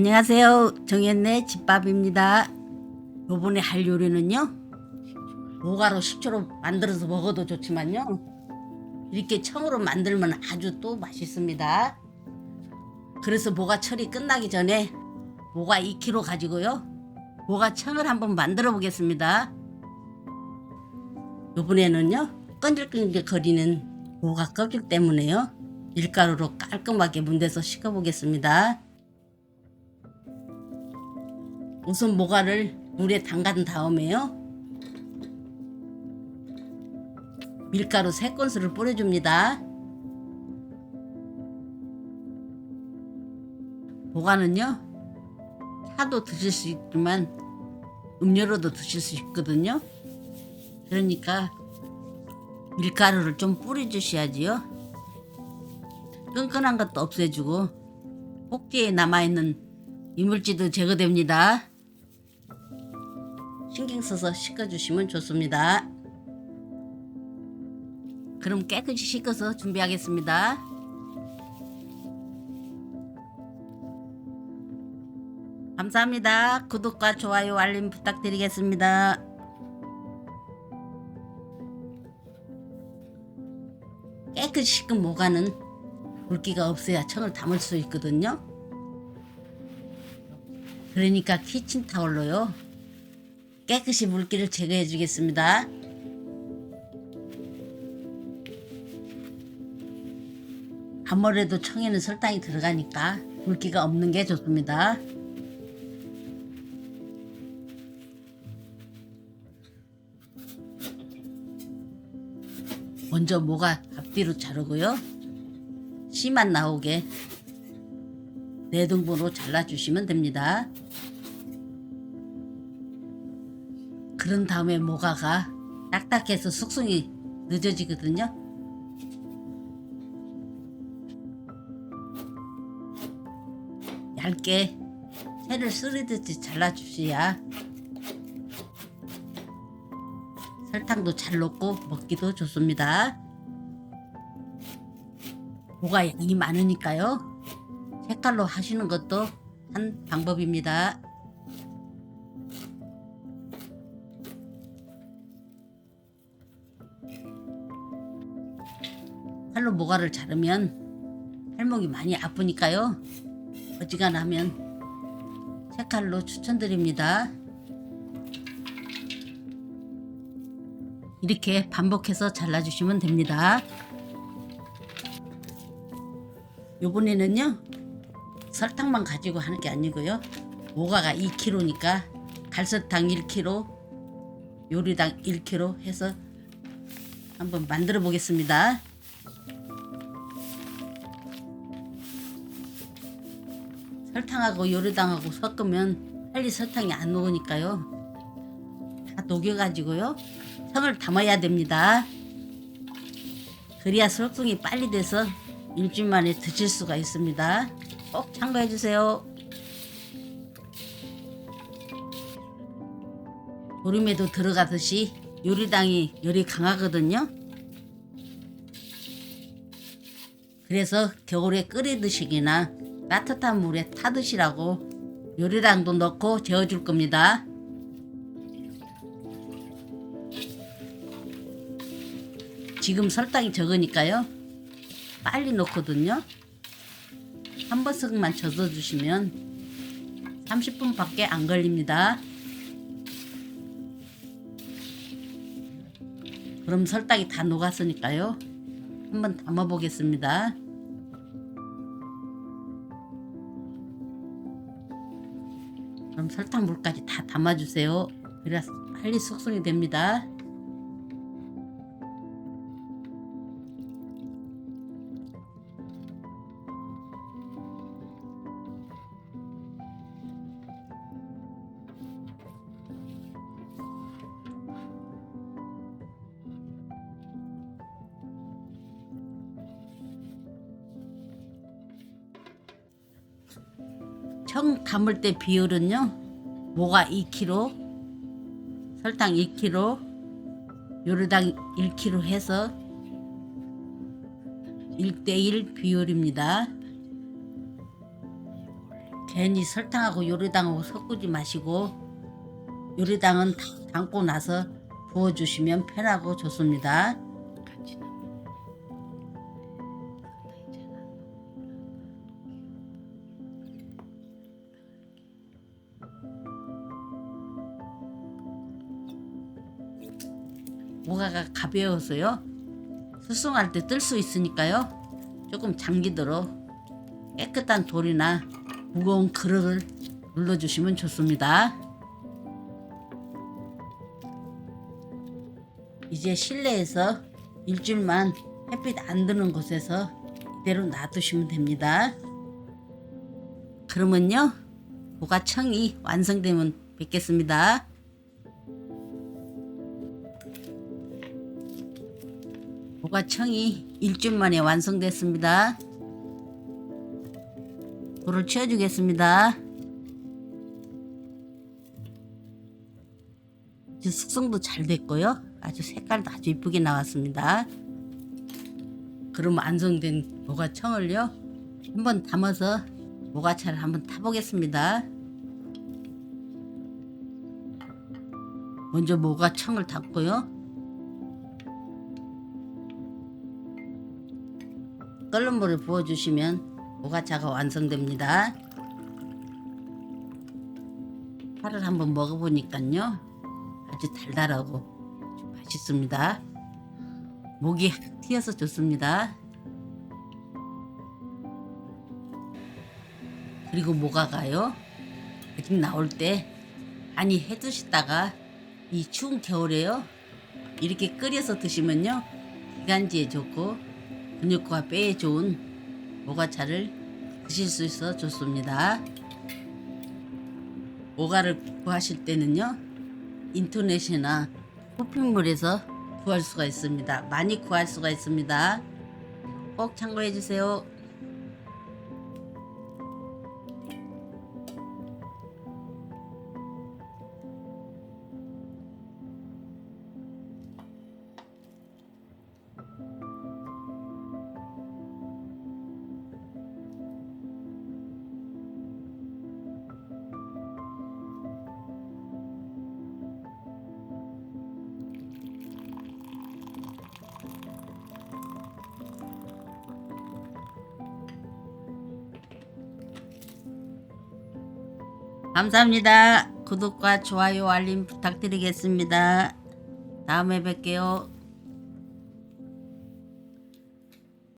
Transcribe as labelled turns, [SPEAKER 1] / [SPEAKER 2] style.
[SPEAKER 1] 안녕하세요. 정현네 집밥입니다. 요번에 할 요리는요. 모가로 식초로 만들어서 먹어도 좋지만요. 이렇게 청으로 만들면 아주 또 맛있습니다. 그래서 모가철이 끝나기 전에 모가 2kg 가지고요. 모가 청을 한번 만들어 보겠습니다. 요번에는요. 끈질끈질 거리는 모가 껍질 때문에요. 밀가루로 깔끔하게 문대서 씻어 보겠습니다. 우선 모가를 물에 담간 다음에요. 밀가루 3큰술을 뿌려줍니다. 모가는요. 차도 드실 수 있지만 음료로도 드실 수 있거든요. 그러니까 밀가루를 좀 뿌려주셔야지요. 끈끈한 것도 없애주고 꼭지에 남아있는 이물질도 제거됩니다. 신경 써서 씻어주시면 좋습니다. 그럼 깨끗이 씻어서 준비하겠습니다. 감사합니다. 구독과 좋아요 알림 부탁드리겠습니다. 깨끗이 씻은 모가는 물기가 없어야 청을 담을 수 있거든요. 그러니까 키친타올로요. 깨끗이 물기를 제거해 주겠습니다. 아무래도 청에는 설탕이 들어가니까 물기가 없는 게 좋습니다. 먼저 모가 앞뒤로 자르고요. 씨만 나오게 네 등분으로 잘라주시면 됩니다. 그런 다음에 모가가 딱딱해서 숙성이 늦어지거든요. 얇게 채를 쓰리듯이 잘라주셔야 설탕도 잘 넣고 먹기도 좋습니다. 모가 양이 많으니까요. 색깔로 하시는 것도 한 방법입니다. 칼로 모가를 자르면 팔목이 많이 아프니까요. 어지간하면 색깔로 추천드립니다. 이렇게 반복해서 잘라주시면 됩니다. 요번에는요 설탕만 가지고 하는 게 아니고요 모가가 2kg니까 갈설탕 1kg 요리당 1kg 해서 한번 만들어 보겠습니다 설탕하고 요리당하고 섞으면 빨리 설탕이 안 녹으니까요 다 녹여가지고요 성을 담아야 됩니다 그래야 숙성이 빨리 돼서 일주일 만에 드실 수가 있습니다. 꼭 참고해 주세요. 보름에도 들어가듯이 요리당이 열이 강하거든요. 그래서 겨울에 끓여 드시기나 따뜻한 물에 타 드시라고 요리당도 넣고 재워줄 겁니다. 지금 설탕이 적으니까요. 빨리 넣거든요. 한 번씩만 젖어주시면 30분밖에 안 걸립니다. 그럼 설탕이 다 녹았으니까요. 한번 담아 보겠습니다. 설탕 물까지 다 담아주세요. 그래야 빨리 숙성이 됩니다. 청 담을 때 비율은요. 모가 2kg, 설탕 1kg, 요르당 1kg 해서 1대1 비율입니다. 괜히 설탕하고 요리당하고 섞지 마시고 요리당은 다 담고 나서 부어주시면 편하고 좋습니다. 모가가 가벼워서요. 수송할 때 뜰 수 있으니까요. 조금 잠기도록 깨끗한 돌이나 무거운 그릇을 눌러주시면 좋습니다. 이제 실내에서 일주일만 햇빛 안 드는 곳에서 이대로 놔두시면 됩니다. 그러면요, 모가청이 완성되면 뵙겠습니다. 모가청이 일주일 만에 완성됐습니다. 불을 치워주겠습니다. 이제 숙성도 잘 됐고요. 아주 색깔도 아주 이쁘게 나왔습니다. 그럼 완성된 모가청을요 한번 담아서 모가차를 한번 타보겠습니다. 먼저 모가청을 담고요. 끓는 물을 부어주시면 모가차가 완성됩니다. 파를 한번 먹어보니까요 아주 달달하고 맛있습니다. 목이 확 튀어서 좋습니다. 그리고 모가가요 아직 나올 때 많이 해두시다가 이 추운 겨울에요 이렇게 끓여서 드시면요 기관지에 좋고 근육과 뼈에 좋은 모가차를 드실 수 있어 좋습니다. 모가를 구하실 때는요 인터넷이나 쇼핑몰에서 구할 수가 있습니다. 많이 구할 수가 있습니다. 꼭 참고해 주세요. 감사합니다. 구독과 좋아요 알림 부탁드리겠습니다. 다음에 뵐게요.